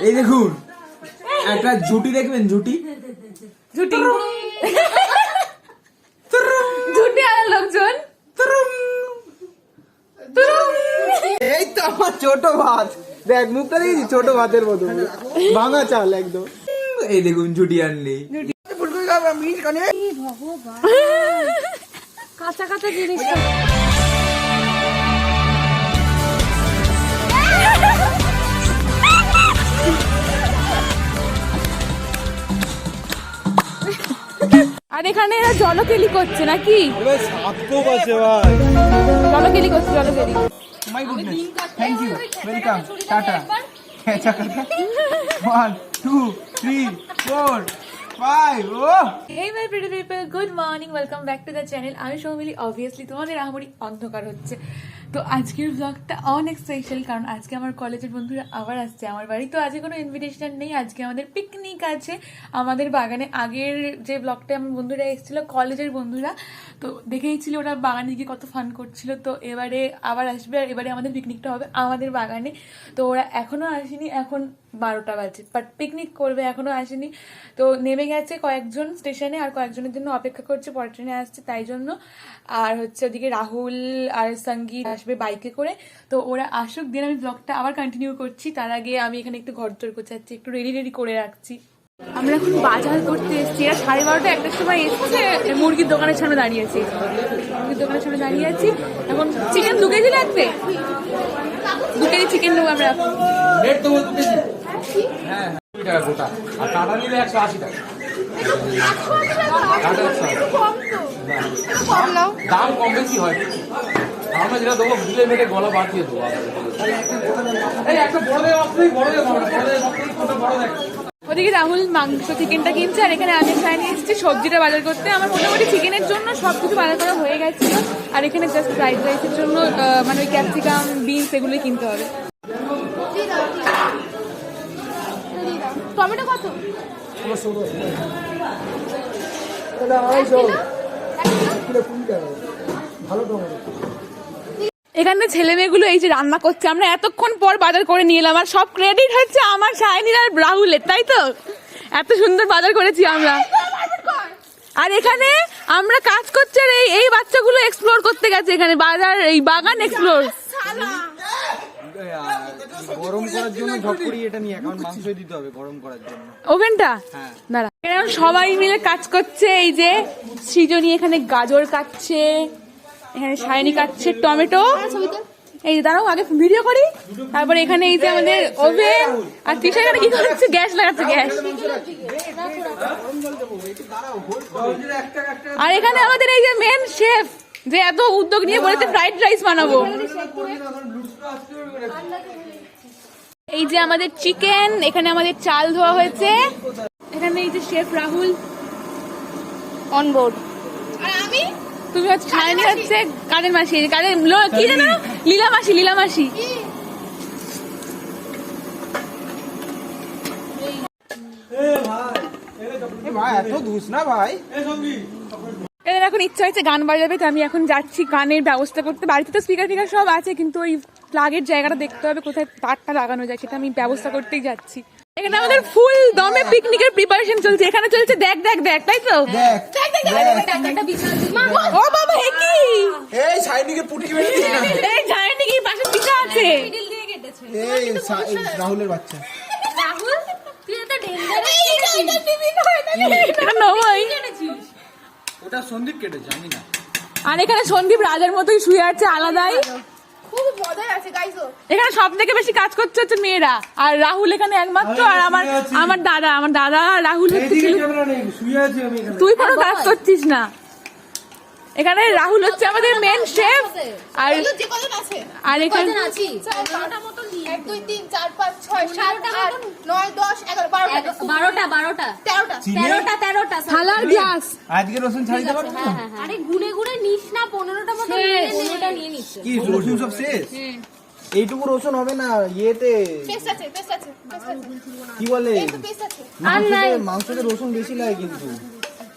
এই দেখুন একটা ঝুটি দেখবেন ঝুটি ঝুটি ঝুটি আর লোকজন। এই তো আমার ছোট ভাত। দেখ মুখটা দেখেছি ছোট ভাতের মতো। ভাঙা চাল একদম। এই দেখুন ঝুটি আর নেই কাঁচা কাঁচা জিনিস আর এখানে এরা জলকেলি করছে নাকি? সাতকো আছে ভাই। জলকেলি করছে জলকেলি। My goodness thank you welcome tata one two three four five O Hey my pretty people, good morning, welcome back to the channel. আমি সৌমিলি অবভিয়াসলি তোমাদের আহামরি অন্ধকার হচ্ছে। তো আজকের ব্লগটা অনেক স্পেশাল কারণ আজকে আমার কলেজের বন্ধুরা আবার আসছে। আমার বাড়ি তো আজকে কোনো ইনভিটেশন নেই। আজকে আমাদের পিকনিক আছে। আমাদের বাগানে আগের যে ব্লগটা আমার বন্ধুরা এসেছিল কলেজের বন্ধুরা, তো দেখেই ছিল ওরা বাগানে গিয়ে কত ফান করছিল। তো এবারে আবার আসবে আর এবারে আমাদের পিকনিকটা হবে আমাদের বাগানে। তো ওরা এখনও আসেনি, এখন বারোটা বাজে। বাট পিকনিক করবে এখনও আসেনি। তো নেমে গেছে কয়েকজন স্টেশনে আর কয়েকজনের জন্য অপেক্ষা করছে, পরের ট্রেনে আসছে, তাই জন্য। আর হচ্ছে ওদিকে রাহুল আর সংগীত আসবে বাইকে করে। তো ওরা আসুক দিন আমি ব্লগটা আবার কন্টিনিউ করছি। তার আগে আমি এখানে একটু ঘর তোর গোছাচ্ছি একটু রেডি রেডি করে রাখছি। আমরা এখন বাজার করতে এসেছি। এরা সাড়ে বারোটা একটার সময় এসেছে মুরগির দোকানের সামনে দাঁড়িয়েছি মুরগির দোকানের সামনে দাঁড়িয়ে আছি। এখন চিকেন দু কেজি লাগবে? দু কেজি চিকেন নেব আমরা। হ্যাঁ আর টাটা নিলে একশো আশি টাকা। দাম কম বেশি হয়? আমরা যেটা দেবো মেটে গলা বাড়িয়ে দেবো। এই একটা বড় দেয় বড় দেয় বড় দেয় বড় দেয়। ওদিকে রাহুল মাংস চিকেনটা কিনছে আর এখানে আমি খাই নিয়ে এসেছি সবজিটা বাজার করতে। আমার মোটামুটি চিকেনের জন্য সব কিছু বাজার করা হয়ে গেছে। আর এখানে জাস্ট ফ্রাইড রাইসের জন্য মানে ওই ক্যাপসিকাম বিনস এগুলোই কিনতে হবে। টমেটো কত? এখানে ছেলে মেয়েগুলো এই যে রান্না করছে আমরা এতক্ষণ পর বাজার করে নিয়ে এলাম আর সব ক্রেডিট হচ্ছে আমার শাইনির আর রাহুলের তাই তো? এত সুন্দর বাজার করেছি আমরা। আর এখানে আমরা কাজ করছি আর এই এই বাচ্চাগুলো এক্সপ্লোর করতে গেছে এখানে বাজার এই বাগান এক্সপ্লোর গরম করার জন্য ঝকপড়ি এটা নিয়ে এখন মাংসই দিতে হবে গরম করার জন্য। ওভেনটা? হ্যাঁ। দাঁড়া। সবাই মিলে কাজ করছে এই যে সৃজনী, এখানে গাজর কাটছে, এখানে সায়নি কাটছে, টমেটো। এই দাঁড়াও, আগে ভিডিও করি। তারপরে এখানে এই যে আমাদের ওভেন। আর তৃষা এখানে কি করছে? গ্যাস লাগাচ্ছে, গ্যাস। আর এখানে আমাদের এই যে মেন শেফ যে এত উদ্যোগ নিয়ে বলেছে ফ্রাইড রাইস বানাবো। এই যে আমাদের চিকেন এখানে আমাদের চাল ধোয়া হয়েছে। এখানে এই যে শেফ রাহুল। অন বোর্ড আর আমি? তুমি হচ্ছে হচ্ছে কাদের মাসি কাদের লো- কি জানো লীলা মাসি লীলা মাসি। এদের এখন ইচ্ছা হয়েছে গান বাজাবে তো আমি এখন যাচ্ছি গানের ব্যবস্থা করতে। বাড়িতে তো স্পিকার টিকার সব আছে কিন্তু ওই প্লাগের জায়গাটা দেখতে হবে কোথায় তারটা লাগানো যায় সেটা আমি ব্যবস্থা করতেই যাচ্ছি। এখানে আমাদের ফুল দমে পিকনিকের প্রিপারেশন চলছে। এখানে চলছে দেখ দেখ দেখ তাই তো? দেখ। ও বাবা হে কি? এই সাইনিকে পুটকি মেরে দিস না এই কি পাশে আছে? এই সা- এই রাহুলের বাচ্চা। এটা নয় ওটা সন্দীপ কেটেছে আমি না। আর এখানে সন্দীপ রাজার মতোই শুয়ে আছে আলাদাই। এখানে সব থেকে বেশি কাজ করছে হচ্ছে মেয়েরা। আর রাহুল এখানে একমাত্র আর আমার আমার দাদা আমার দাদা আর রাহুল হচ্ছে ছিল। ক্যামেরা নেই শুয়ে আছি আমি এখানে। তুই কোনো কাজ করছিস না। এখানে রাহুল হচ্ছে আমাদের মেন শেফ আর আর এখানে আছি? এক দুই তিন চার পাঁচ ছয় সাত আট নয় দশ এগারো বারোটা বারোটা। বারোটা তেরোটা তেরোটা তেরোটা থালার গ্লাস আজকে রসুন ছাড়িতে পারব? আরে গুনে গুনে নিস না পনেরোটা মতো নিয়ে নে। পনেরোটা নিয়ে নিস। কি রসুন সব শেষ? এইটুকু রসুন হবে না ইয়েতে? কি বলে? মাংসতে রসুন বেশি লাগে কিন্তু।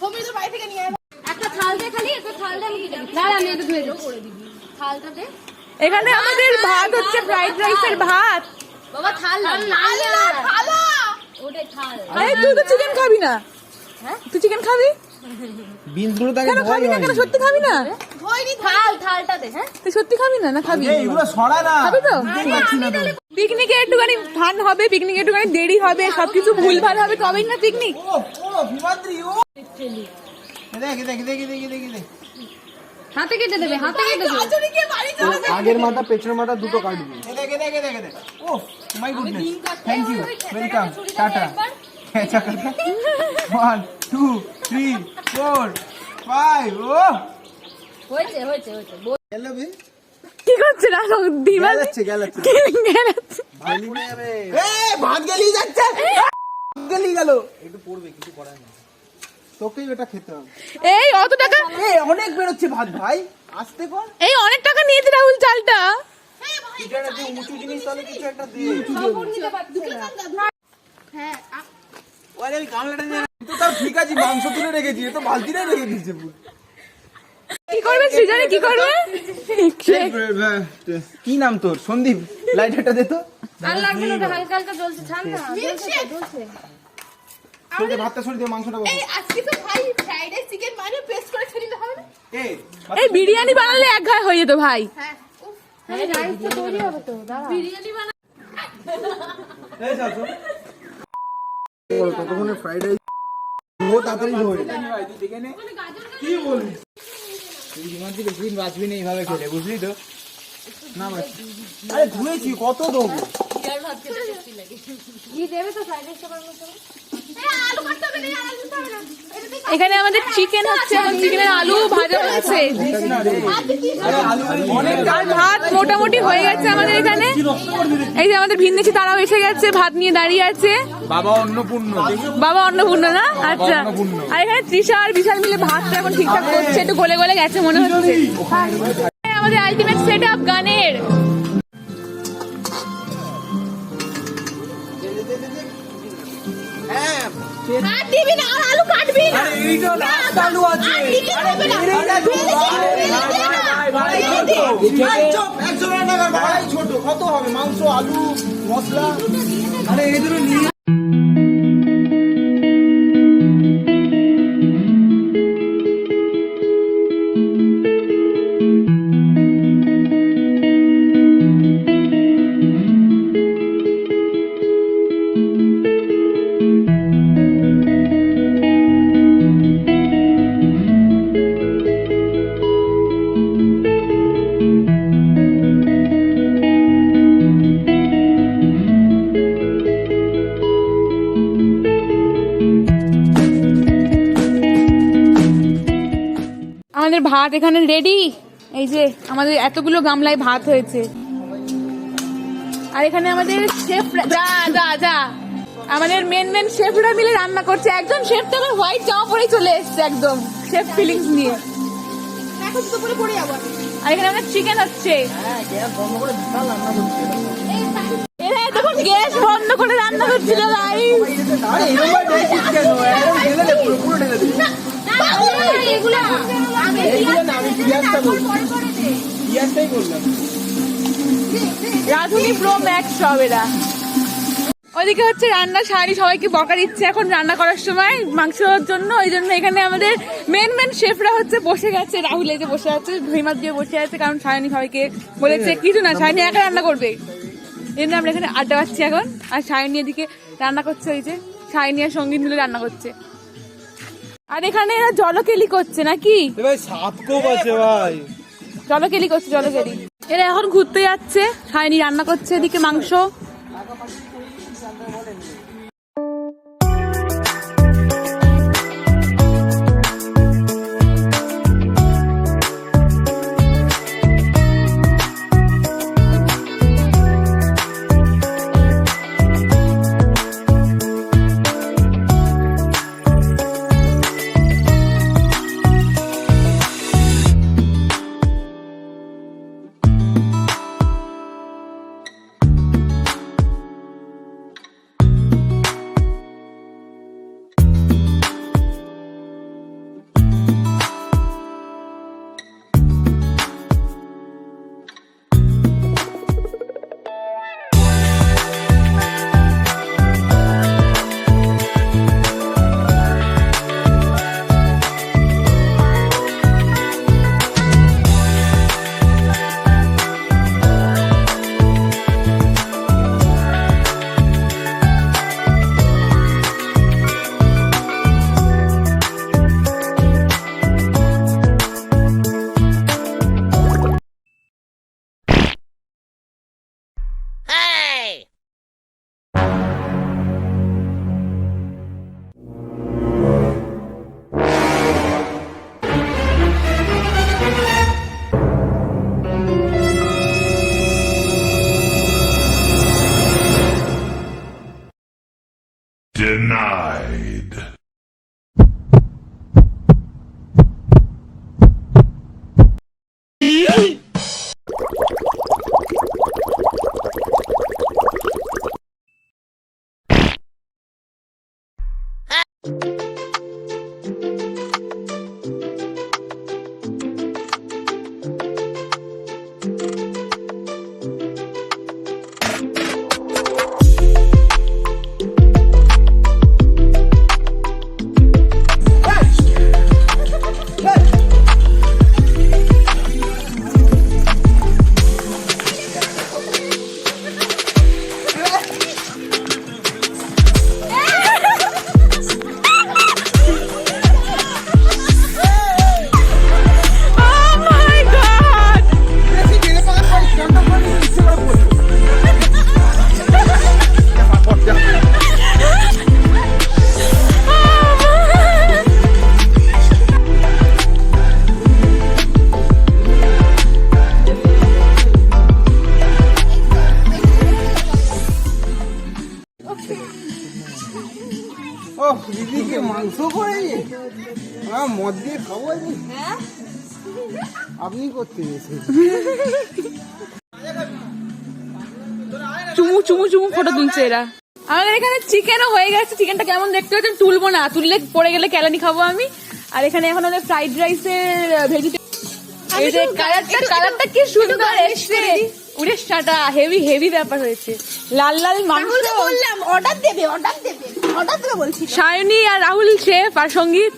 সমৃদ্ধ বাড়ি থেকে নিয়ে একটা থাল দে খালি একটা থাল দে আমি দাঁড়া আমি এটা ধুয়ে দিচ্ছি থালটা দে। এখানে আমাদের ভাত হচ্ছে ফ্রাইড রাইসের ভাত। বাবা থাল না থালা তুই তো চিকেন খাবি না। তুই চিকেন খাবি? বিনসগুলো তাকে কেন খাবি না? কেন সত্যি খাবি না? থাল থালটা হ্যাঁ? তুই সত্যি খাবি না না খাবি? এগুলো সরা না। খাবি তো? পিকনিকে একটুখানি ফান হবে পিকনিকে একটুখানি দেরি হবে সবকিছু ভুলভাল হবে তবেই না পিকনিক ও ও বিমাত্রি ও। দেখ দেখ দেখ দেখ দেখ দেখ। হাতে কেটে দেবে হাতে কেটে দেবে। যাবে আগের মাথা পেছনের মাথা দুটো কাটবি। দেখে দেখে দেখে দেখে। ও my goodness thank you welcome tata one two three four five ও। হয়েছে হয়েছে হয়েছে। গেল বে। কি করছে না দিবা গেলাচ্ছে গেলাচ্ছে গেলাচ্ছে এ ভাত গেলি যাচ্ছে। গেলি গেল। একটু পড়বে কিছু করার নেই। তোকেই ওটা খেতে হবে। এই অত টাকা? এ অনেক বেরোচ্ছে ভাত ভাই। আসতে কর এই অনেক টাকা নিয়েছে রাহুল চালটা। কিছু একটা দিয়ে উঁচু জিনিস তাহলে কিছু একটা দিয়ে হ্যাঁ ওরে আমি গামলাটা নিয়ে তো তাও ঠিক আছে মাংস তুলে রেখেছি এ তো বালতিটা রেখে দিয়েছে পুরো। কি করবে সৃজনে কি করবে? কি নাম তোর? সন্দীপ? লাইটারটা দে তো। আর লাগবে না হালকা হালকা জ্বলছে ছাড় না জ্বলছে। তো, জ্বলছে সরিয়ে ভাতটা সরিয়ে দিয়ে মাংসটা বসো। এই আজকে তো ভাই ফ্রাইড রাইস চিকেন মানে পেস্ট করে খেয়ে হবে না? এ এই বিরিয়ানি বানালে এক ঘায় হয়ে যেত ভাই। হ্যাঁ উফ, হ্যাঁ রাইস তো তৈরি হবে তো দাঁড়া। বিরিয়ানি বানা এই চল চল ততক্ষণে ফ্রাইড রাইস ও তাড়াতাড়ি ধরে। কি বলিস? তুই হিমান্তি বেশি দিন বাঁচবি না এইভাবে খেলে বুঝলি তো? না আরে ধুয়েছি কত দেবো ঘি দেবে তো ফ্রাইড এখানে আমাদের চিকেন হচ্ছে এখন চিকেনের আলু ভাজা হচ্ছে আর ভাত মোটামুটি হয়ে গেছে আমাদের এখানে। এই যে আমাদের ভিন্দেশি তারাও এসে গেছে ভাত নিয়ে দাঁড়িয়ে আছে। বাবা অন্নপূর্ণ। বাবা অন্নপূর্ণ না? আচ্ছা। আর এখানে তৃষা আর বিশাল মিলে ভাতটা এখন ঠিকঠাক করছে একটু গলে গলে গেছে মনে হচ্ছে। আমাদের আলটিমেট সেট আপ গানের। আর দিবি না আর আলু কাটবি না। এই তো লাস্ট আলু আছে। আরে দিতে হবে ভাই ভাই চুপ, একশো টাকা ভাই ছোট। কত হবে? মাংস আলু মশলা? আরে এই দুটো নিয়ে ভাত এখানে রেডি এই যে আমাদের এতগুলো গামলায় ভাত হয়েছে। আর এখানে আমাদের যা যা যা। আমাদের মেন মেন শেফরা মিলে রান্না করছে। একজন শেফ তো হোয়াইট জামা পরেই চলে এসছে একদম। শেফ ফিলিংস নিয়ে। আর এখানে আমাদের চিকেন হচ্ছে। বন্ধ করে রান্না করছিল ভাই রাধুনি প্রো ম্যাক্স ওইদিকে হচ্ছে রান্না, শাড়ি সবাইকে বকা দিচ্ছে এখন রান্না করার সময় মাংসর জন্য। ওই জন্য এখানে আমাদের মেন মেন শেফরা হচ্ছে বসে গেছে। রাহুল এই যে বসে আছে ভীমাত দিয়ে বসে আছে, কারণ সায়নী সবাইকে বলেছে কিছু না সায়নী একা রান্না করবে? এই আমরা এখানে আড্ডা পাচ্ছি এখন। আর সায়নী এদিকে রান্না করছে, ওই যে সায়নী আর সংগীত মিলে রান্না করছে। আর এখানে এরা জলকেলি করছে নাকি? ভাই সাত কোপ আছে ভাই। জলকেলি করছে জলকেলি। এরা এখন ঘুরতে যাচ্ছে খাইনি রান্না করছে এদিকে মাংস। Deny. মদ দিয়ে খাব আমি আপনি করতে গেছেন। চুমু চুমু চুমু ফটো তুলছে এরা। আমাদের এখানে চিকেনও হয়ে গেছে। চিকেনটা কেমন দেখতে হচ্ছে তুলবো না। তুললে পড়ে গেলে কেলানি খাব আমি। আর এখানে এখন আমাদের ফ্রাইড রাইসের ভেজিটেবল কালারটা কালারটা কি সুন্দর এসছে। উড়ে সাটা হেভি হেভি ব্যাপার হয়েছে। লাল লাল মাংস। বললাম অর্ডার দেবে অর্ডার দেবে। অর্ডার দেবে বলছি। সায়নী আর রাহুল শেফ আর সংগীত।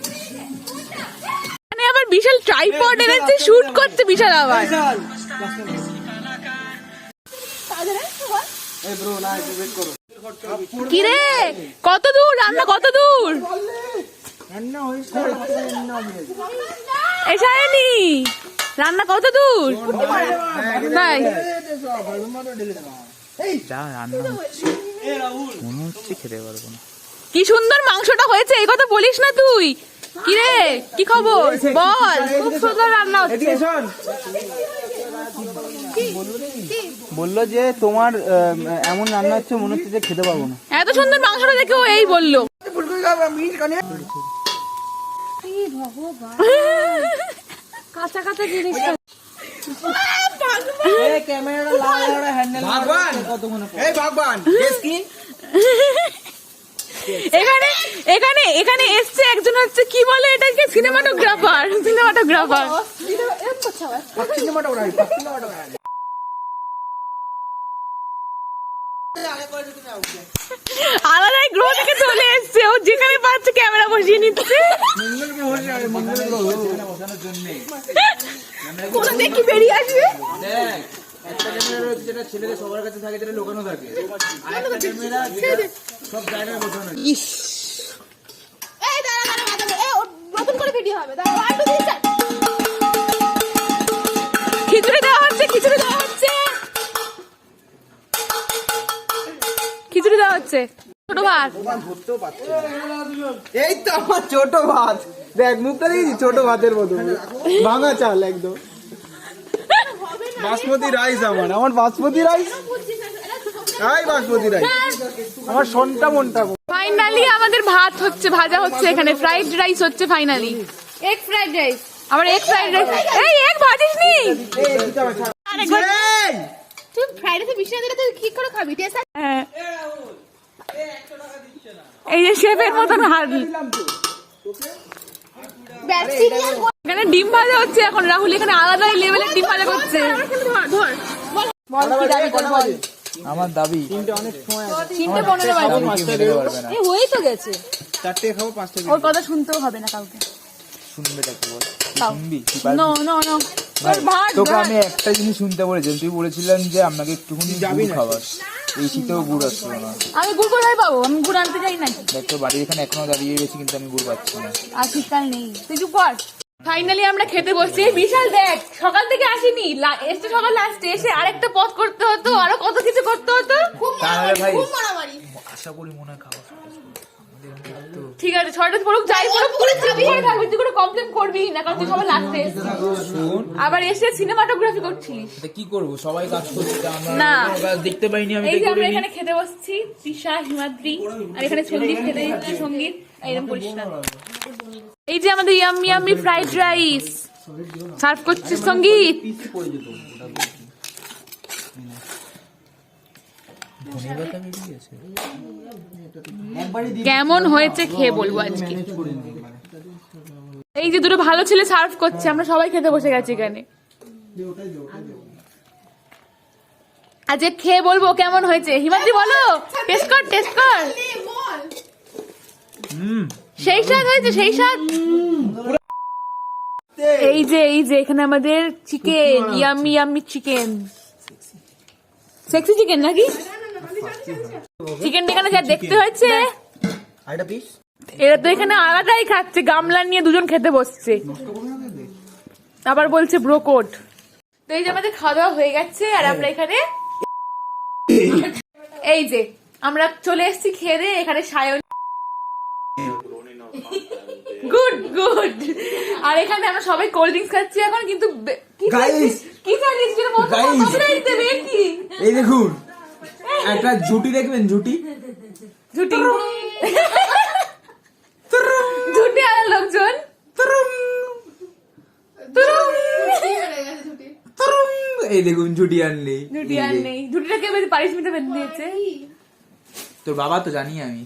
আবার বিশাল ট্রাইপড এনেছে শুট করতে বিশাল আবার। কিরে। কত দূর? রান্না কত দূর? রান্না রান্না কত দূর? তাই কি সুন্দর মাংসটা হয়েছে এই কথা বলিস না তুই। কি রে কি খবর বল। খুব সুন্দর রান্না হচ্ছে। বলল যে তোমার এমন রান্না হচ্ছে মনে হচ্ছে যে খেতে পারব না। এত সুন্দর মাংসটা দেখে ও এই বলল। কাঁচা কাঁচা জিনিস ভগবান। এই ভগবান! কি? এখানে এখানে এখানে এসছে একজন হচ্ছে কি বলে এটাকে? সিনেমাটোগ্রাফার সিনেমাটোগ্রাফার আলাদা গ্রহ থেকে চলে এসছে। ও যেখানে পাচ্ছে ক্যামেরা বসিয়ে নিচ্ছে। কোনো দেখি বেরিয়ে আসবে? একটা ক্যামেরা যেটা ছেলেদের সবার কাছে থাকে যেটা লোকানো থাকে। আর একটা ক্যামেরা সব জায়গায় বসানো এই দাঁড়া দাঁড়া দাঁড়া এই নতুন করে ভিডিও হবে। দাঁড়া one two three start khichdi দেওয়া হচ্ছে খিচুড়ি দেওয়া হচ্ছে। খিচুড়ি দেওয়া হচ্ছে। ছোট ভাত। এই তো আমার ছোট ভাত। দেখ মুখটা দেখেছি ছোট ভাতের মতো। ভাঙা চাল একদম। বাসমতি রাইস আমার আমার basmati rice? Hi basmati rice. আমার সনটা মনটা ফাইনালি আমাদের ভাত হচ্ছে ভাজা হচ্ছে এখানে ফ্রাইড রাইস হচ্ছে ফাইনালি এগ ফ্রাইড রাইস আমার এগ ফ্রাইড রাইস এই এগ ভাজিস নি তুই ফ্রাইডেতে বিশ টাকা তুই কি করে খাবি? টেস্ট হ্যাঁ। এই যে শেফের মতন হাত। এখানে ডিম ভাজা হচ্ছে এখন রাহুল এখানে আলাদা লেভেলের ডিম ভাজা করছে। ধর। বল। আমার দাবি। তিনটে পনেরো বাজে। বেরো পারবে না। এই হয়েই তো গেছে। চারটে খাব পাঁচটা ওর কথা শুনতেও হবে না কাউকে। শুনবে তাকে বল। পারবি? নো নো নো তোকে আমি একটা জিনিস শুনতে বলেছিলাম তুই বলেছিলাম যে আপনাকে একটুখানি খাবার এই শীতেও গুড় আসছিল না। আমি গুড় কোথায় পাবো? আমি গুড় আনতে যাই নাকি? দেখ তোর বাড়ির এখানে এখনও দাঁড়িয়ে রয়েছে কিন্তু আমি গুড় পাচ্ছি না। আর শীতকাল নেই। তুই চুপ কর। ফাইনালি আমরা খেতে বসছি। বিশাল দেখ সকাল থেকে আসিনি। এসছে সকাল লাস্টে এসে আরেকটা পথ করতে হতো আরও কত কিছু করতে হতো। তাহলে ভাই খুব মারামারি। আশা করি মনে হয় খাবার ঠিক আছে ছয়টা পড়ুক যাই পড়ুক পুরো চাবি হয়ে থাকবি তুই কোনো কমপ্লেন করবি না কারণ তুই সবার লাস্টে শোন আবার এসে সিনেমাটোগ্রাফি করছিস। কি করব? সবাই কাজ করছে আমরা না। দেখতে পাইনি আমি এই যে আমরা এখানে খেতে বসছি তৃষা হিমাদ্রি আর এখানে সংগীত খেতে দিচ্ছে সংগীত এরকম না এই যে আমাদের yummy yummy fried rice serve করছে সংগীত? কেমন হয়েছে খেয়ে বলব আজকে? মানে। এই যে দুটো ভালো ছেলে সার্ভ করছে আমরা সবাই খেতে বসে গেছি এখানে। আজকে খেয়ে বলব কেমন হয়েছে? হিমাদ্রি বলো। টেস্ট কর টেস্ট কর। হুম। সেই স্বাদ হয়েছে সেই স্বাদ। এই যে এই যে এখানে আমাদের chicken yummy yummy chicken sexy chicken নাকি? চিকেনটা এখানে যা দেখতে হয়েছে। এরা তো এখানে আলাদাই খাচ্ছে গামলা নিয়ে দুজন খেতে বসছে। আবার বলছে ব্রোকোট তো এই যে আমাদের খাওয়া দাওয়া হয়ে গেছে আর আমরা এখানে এই যে আমরা চলে এসেছি খেয়ে দিয়ে এখানে সায়ন গুড গুড আর এখানে আমরা সবাই কোল্ড ড্রিঙ্কস খাচ্ছি এখন কিন্তু কি Guys! খাচ্ছিস? কি খাচ্ছিস যেটা বলতে এই দেখুন। একটা ঝুটি দেখবেন ঝুটি ঝুটি ঝুটি আর লোকজন। এই দেখুন ঝুটি আর নেই। ঝুটি আর নেই। ঝুটিটা কে পারিস মিটে বেঁধে দিয়েছে। তোর বাবা তো জানি আমি।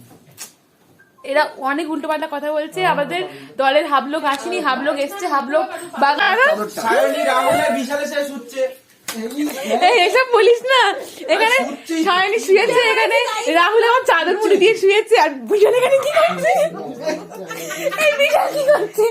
এরা অনেক উল্টো পাল্টা কথা বলছে। আমাদের দলের হাবলোক আসেনি হাবলোক এসছে হাবলোক বাগান। বিশাল এসে শুচ্ছে। এসব বলিস না। এখানে সায়নী শুয়েছে এখানে রাহুল আমার চাদর মুড়ি দিয়ে শুয়েছে আর বিশাল এখানে কি করছে এই বিশাল কি করছে?